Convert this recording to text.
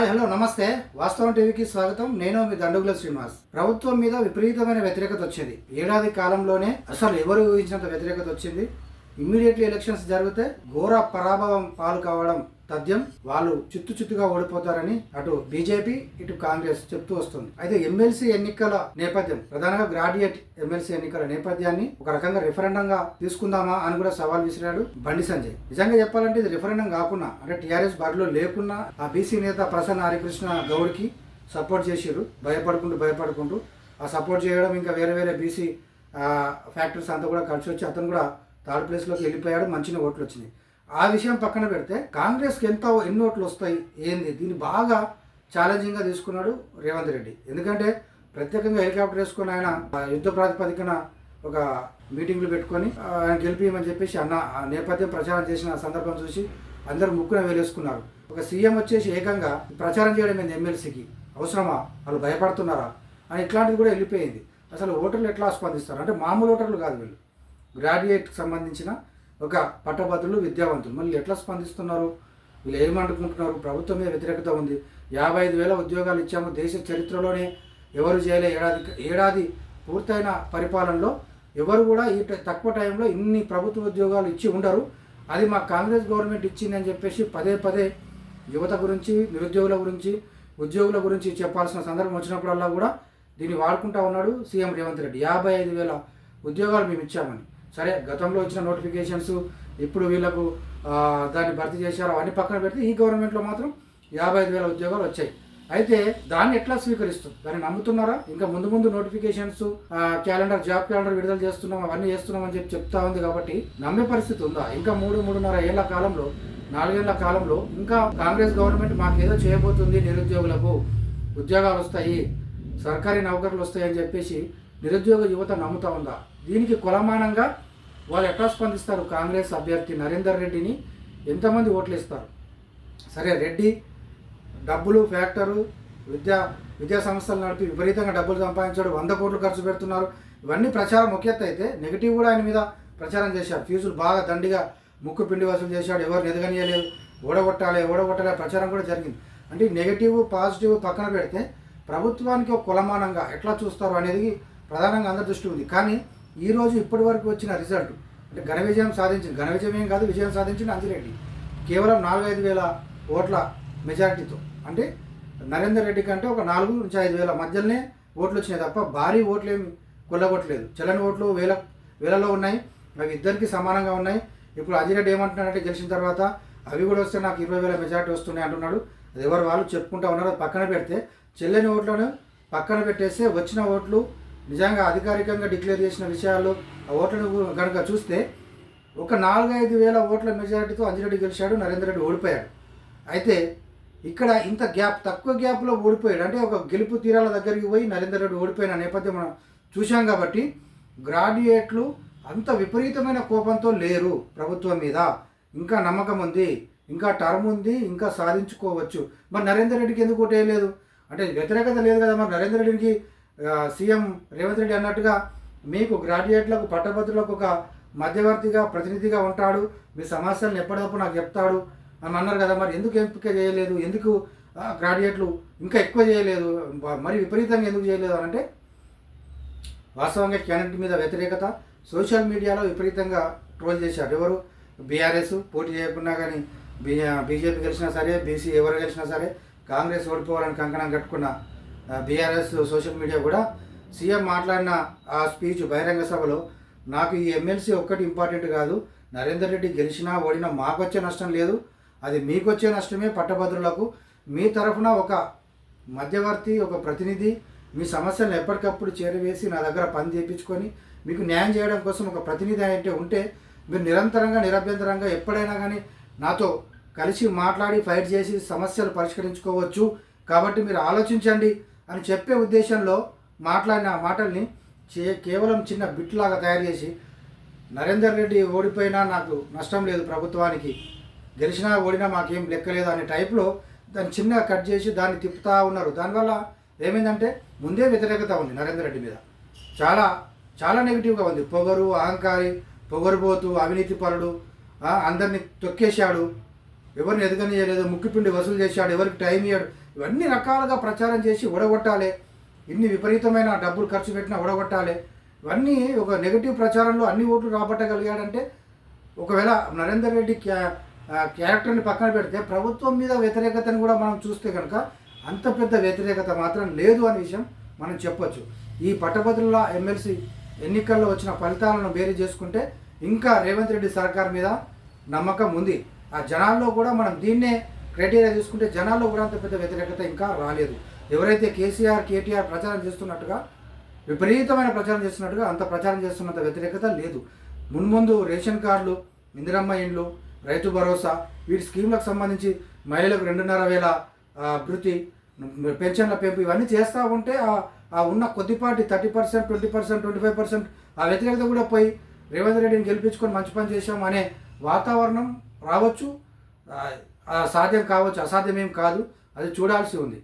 Hi hello నమస్తే. వాస్తవం టీవీకి స్వాగతం. నేను మీ దండుగుల శ్రీనివాస్. ప్రభుత్వం మీద విపరీతమైన వ్యతిరేకత వచ్చింది. ఏడాది కాలంలోనే అసలు ఎవరు ఊహించినంత వ్యతిరేకత వచ్చింది? ఇమ్మీడియట్లీ ఎలక్షన్స్ జరిగితే ఘోర పరాభవం పాలు కావడం తథ్యం వాళ్ళు చిత్తు చిత్తుగా ఓడిపోతారని అటు బీజేపీ ఇటు కాంగ్రెస్ చెప్తూ వస్తుంది. అయితే ఎమ్మెల్సీ ఎన్నికల నేపథ్యం ప్రధానంగా గ్రాడ్యుయేట్ ఎమ్మెల్సీ ఎన్నికల నేపథ్యాన్ని ఒక రకంగా రిఫరెండంగా తీసుకుందామా అని కూడా సవాల్ విసిరాడు బండి సంజయ్. నిజంగా చెప్పాలంటే ఇది రిఫరెండం కాకుండా అంటే టీఆర్ఎస్ బరిలో లేకున్నా ఆ బీసీ నేత ప్రసన్న హరికృష్ణ గౌడ్కి సపోర్ట్ చేసిరు భయపడుకుంటూ భయపడుకుంటూ. ఆ సపోర్ట్ చేయడం ఇంకా వేరే వేరే బీసీ ఫ్యాక్టరీస్ అంతా కూడా కలిసి వచ్చి అతను కూడా థర్డ్ ప్లేస్లోకి వెళ్ళిపోయాడు. మంచిగా ఓట్లు వచ్చినాయి. ఆ విషయం పక్కన పెడితే కాంగ్రెస్కి ఎంత ఎన్ని ఓట్లు వస్తాయి ఏంది? దీన్ని బాగా ఛాలెంజింగ్గా తీసుకున్నాడు రేవంత్ రెడ్డి. ఎందుకంటే ప్రత్యేకంగా హెలికాప్టర్ వేసుకుని ఆయన యుద్ధ ప్రాతిపదికన ఒక మీటింగ్లు పెట్టుకొని ఆయన గెలిపియమని చెప్పేసి అన్న ఆ నేపథ్యం ప్రచారం చేసిన సందర్భం చూసి అందరూ ముక్కున వేలేసుకున్నారు. ఒక సీఎం వచ్చేసి ఏకంగా ప్రచారం చేయడం ఏంది ఎమ్మెల్సీకి? అవసరమా? వాళ్ళు భయపడుతున్నారా? అని ఇట్లాంటిది కూడా వెళ్ళిపోయింది. అసలు ఓటర్లు ఎట్లా స్పందిస్తారు? అంటే మామూలు ఓటర్లు కాదు వీళ్ళు. గ్రాడ్యుయేట్కి సంబంధించిన ఒక పట్టభద్రులు విద్యావంతులు. మళ్ళీ ఎట్లా స్పందిస్తున్నారు? వీళ్ళు ఏమనుకుంటున్నారు ప్రభుత్వమే వ్యతిరేకత ఉంది. యాభై ఐదు వేల ఉద్యోగాలు ఇచ్చాము. దేశ చరిత్రలోనే ఎవరు చేయలే ఏడాది ఏడాది పూర్తయిన పరిపాలనలో ఎవరు కూడా ఈ తక్కువ టైంలో ఇన్ని ప్రభుత్వ ఉద్యోగాలు ఇచ్చి ఉండరు. అది మా కాంగ్రెస్ గవర్నమెంట్ ఇచ్చిందని చెప్పేసి పదే పదే యువత గురించి నిరుద్యోగుల గురించి ఉద్యోగుల గురించి చెప్పాల్సిన సందర్భం వచ్చినప్పుడల్లా కూడా దీన్ని వాడుకుంటా ఉన్నాడు సీఎం రేవంత్ రెడ్డి. యాభై ఐదు వేల ఉద్యోగాలు మేము ఇచ్చామని. సరే గతంలో వచ్చిన నోటిఫికేషన్స్ ఇప్పుడు వీళ్ళకు దాన్ని భర్తీ చేశారు అవన్నీ పక్కన పెడితే ఈ గవర్నమెంట్లో మాత్రం యాభై ఐదు వేల ఉద్యోగాలు వచ్చాయి. అయితే దాన్ని ఎట్లా స్వీకరిస్తుంది? దాన్ని నమ్ముతున్నారా? ఇంకా ముందు ముందు నోటిఫికేషన్స్ క్యాలెండర్ జాబ్ క్యాలెండర్ విడుదల చేస్తున్నాం అవన్నీ చేస్తున్నాం అని చెప్పి చెప్తా ఉంది కాబట్టి నమ్మే పరిస్థితి ఉందా? ఇంకా మూడు మూడున్నర ఏళ్ళ కాలంలో నాలుగేళ్ళ కాలంలో ఇంకా కాంగ్రెస్ గవర్నమెంట్ మాకేదో చేయబోతుంది నిరుద్యోగులకు. ఉద్యోగాలు వస్తాయి సర్కారీ నౌకర్లు వస్తాయని చెప్పేసి నిరుద్యోగ యువత నమ్ముతా ఉందా? దీనికి కులమానంగా వాళ్ళు ఎట్లా స్పందిస్తారు? కాంగ్రెస్ అభ్యర్థి నరేందర్ రెడ్డిని ఎంతమంది ఓట్లు ఇస్తారు సరే రెడ్డి డబ్బులు ఫ్యాక్టరు విద్యా విద్యా సంస్థలు నడిపి విపరీతంగా డబ్బులు సంపాదించాడు వంద కోట్లు ఖర్చు పెడుతున్నారు. ఇవన్నీ ప్రచారం ముఖ్యత అయితే నెగిటివ్ కూడా ఆయన మీద ప్రచారం చేశారు ఫీజులు బాగా దండిగా ముక్కు పిండి వసూలు చేశాడు. ఎవరు ఎదగనియలేదు. ఓడగొట్టాలి ఓడగొట్టాలి ప్రచారం కూడా జరిగింది. అంటే నెగిటివ్ పాజిటివ్ పక్కన పెడితే ప్రభుత్వానికి ఒక కులమానంగా ఎట్లా చూస్తారు అనేది ప్రధానంగా అందరి దృష్టి ఉంది. కానీ ఈరోజు ఇప్పటి వరకు వచ్చిన రిజల్ట్ అంటే ఘన విజయం సాధించింది. ఘన విజయం ఏం కాదు విజయం సాధించింది అంజిరెడ్డి. కేవలం నాలుగైదు వేల ఓట్ల మెజారిటీతో. అంటే నరేందర్ రెడ్డి కంటే ఒక నాలుగు నుంచి ఐదు వేల మధ్యలోనే ఓట్లు వచ్చినాయి తప్ప భారీ ఓట్లు ఏమి కొల్లగొట్టలేదు. చెల్లని ఓట్లు వేల వేలలో ఉన్నాయి. అవి ఇద్దరికి సమానంగా ఉన్నాయి. ఇప్పుడు అజిరెడ్డి ఏమంటున్నాడంటే గెలిచిన తర్వాత అవి కూడా వస్తే నాకు ఇరవై వేల మెజారిటీ వస్తున్నాయి అంటున్నాడు. అది ఎవరు వాళ్ళు చెప్పుకుంటా ఉన్నారు పక్కన పెడితే చెల్లని ఓట్లను పక్కన పెట్టేస్తే వచ్చిన ఓట్లు నిజంగా అధికారికంగా డిక్లేర్ చేసిన విషయాలు ఆ ఓట్లను కనుక చూస్తే ఒక నాలుగైదు వేల ఓట్ల మెజారిటీతో అంజిరెడ్డి గెలిచాడు నరేందర్ రెడ్డి ఓడిపోయాడు. అయితే ఇక్కడ ఇంత గ్యాప్ తక్కువ గ్యాప్లో ఓడిపోయాడు. అంటే ఒక గెలుపు తీరాల దగ్గరికి పోయి నరేందర్ రెడ్డి ఓడిపోయిన నేపథ్యం మనం చూశాం కాబట్టి గ్రాడ్యుయేట్లు అంత విపరీతమైన కోపంతో లేరు ప్రభుత్వం మీద. ఇంకా నమ్మకం ఉంది ఇంకా టర్మ్ ఉంది ఇంకా సాధించుకోవచ్చు. మరి నరేందర్ రెడ్డికి ఎందుకు ఓటేయలేదు అంటే వ్యతిరేకత లేదు కదా మరి నరేందర్ రెడ్డికి సీఎం రేవంత్ రెడ్డి అన్నట్టుగా మీకు గ్రాడ్యుయేట్లకు పట్టభద్రులకు ఒక మధ్యవర్తిగా ప్రతినిధిగా ఉంటాడు. మీ సమస్యలను ఎప్పటికప్పుడు నాకు చెప్తాడు. అని అన్నారు కదా మరి ఎందుకు ఎంపిక చేయలేదు? ఎందుకు గ్రాడ్యుయేట్లు ఇంకా ఎక్కువ చేయలేదు? మరి విపరీతంగా ఎందుకు చేయలేదు అని అంటే వాస్తవంగా క్యాండిడేట్ మీద వ్యతిరేకత సోషల్ మీడియాలో విపరీతంగా ట్రోల్ చేశారు ఎవరు? బీఆర్ఎస్ పోటీ చేయకుండా కానీ బీ బీజేపీ గెలిచినా సరే బీసీ ఎవరు గెలిచినా సరే కాంగ్రెస్ ఓడిపోవాలని కంకణం కట్టుకున్న బీఆర్ఎస్ సోషల్ మీడియా కూడా సీఎం మాట్లాడిన ఆ స్పీచ్ బహిరంగ సభలో నాకు ఈ ఎమ్మెల్సీ ఒక్కటి ఇంపార్టెంట్ కాదు. నరేందర్ రెడ్డి గెలిచినా ఓడినా మాకు వచ్చే నష్టం లేదు. అది మీకు వచ్చే నష్టమే పట్టభద్రులకు. మీ తరఫున ఒక మధ్యవర్తి ఒక ప్రతినిధి మీ సమస్యలను ఎప్పటికప్పుడు చేరవేసి నా దగ్గర పని చేయించుకొని మీకు న్యాయం చేయడం కోసం ఒక ప్రతినిధి అంటే ఉంటే మీరు నిరంతరంగా నిరభ్యంతరంగా ఎప్పుడైనా కానీ నాతో కలిసి మాట్లాడి ఫైట్ చేసి సమస్యలు పరిష్కరించుకోవచ్చు. కాబట్టి మీరు ఆలోచించండి. అని చెప్పే ఉద్దేశంలో మాట్లాడిన ఆ మాటల్ని చే కేవలం చిన్న బిట్లాగా తయారు చేసి నరేందర్ రెడ్డి ఓడిపోయినా నాకు నష్టం లేదు ప్రభుత్వానికి. గెలిచినా ఓడినా మాకేం లెక్కలేదు అనే టైప్లో దాన్ని చిన్నగా కట్ చేసి దాన్ని తిప్పుతా ఉన్నారు. దానివల్ల ఏమైందంటే ముందే వ్యతిరేకత ఉంది నరేందర్ రెడ్డి మీద. చాలా చాలా నెగిటివ్గా ఉంది. పొగరు అహంకారి పొగరుబోతు అవినీతి పరుడు అందరినీ తొక్కేశాడు. ఎవరిని ఎదగనియలేదు. ముక్కిపిండి వసూలు చేశాడు. ఎవరికి టైం ఇయ్యాడు. ఇవన్నీ రకాలుగా ప్రచారం చేసి ఓడగొట్టాలి ఇన్ని విపరీతమైన డబ్బులు ఖర్చు పెట్టినా ఓడగొట్టాలి ఇవన్నీ ఒక నెగిటివ్ ప్రచారంలో అన్ని ఓట్లు రాబట్టగలిగాడంటే ఒకవేళ నరేందర్ రెడ్డి క్యా క్యారెక్టర్ని పక్కన పెడితే ప్రభుత్వం మీద వ్యతిరేకతను కూడా మనం చూస్తే కనుక అంత పెద్ద వ్యతిరేకత మాత్రం లేదు అనే విషయం మనం చెప్పొచ్చు. ఈ పట్టభద్రుల ఎమ్మెల్సీ ఎన్నికల్లో వచ్చిన ఫలితాలను బేరీ చేసుకుంటే ఇంకా రేవంత్ రెడ్డి సర్కార్ మీద నమ్మకం ఉంది. ఆ జనాల్లో కూడా మనం దీన్నే క్రైటీరియా చూసుకుంటే జనాల్లో కూడా అంత పెద్ద వ్యతిరేకత ఇంకా రాలేదు. ఎవరైతే కేసీఆర్ కేటీఆర్ ప్రచారం చేస్తున్నట్టుగా విపరీతమైన ప్రచారం చేస్తున్నట్టుగా అంత ప్రచారం చేస్తున్నంత వ్యతిరేకత లేదు. మున్ముందు రేషన్ కార్డులు ఇందిరమ్మ ఇండ్లు రైతు భరోసా వీటి స్కీమ్లకు సంబంధించి మహిళలకు రెండున్నర వేల అభివృద్ధి పెన్షన్ల పెంపు ఇవన్నీ చేస్తూ ఉంటే ఆ- ఉన్న కొద్దిపాటి thirty percent twenty percent twenty five percent ఆ వ్యతిరేకత కూడా పోయి రేవంత్ రెడ్డిని గెలిపించుకొని మంచి పని చేశాం అనే వాతావరణం రావచ్చు. సాధ్యం కావచ్చు అసాధ్యమేం కాదు అది చూడాల్సి ఉంది.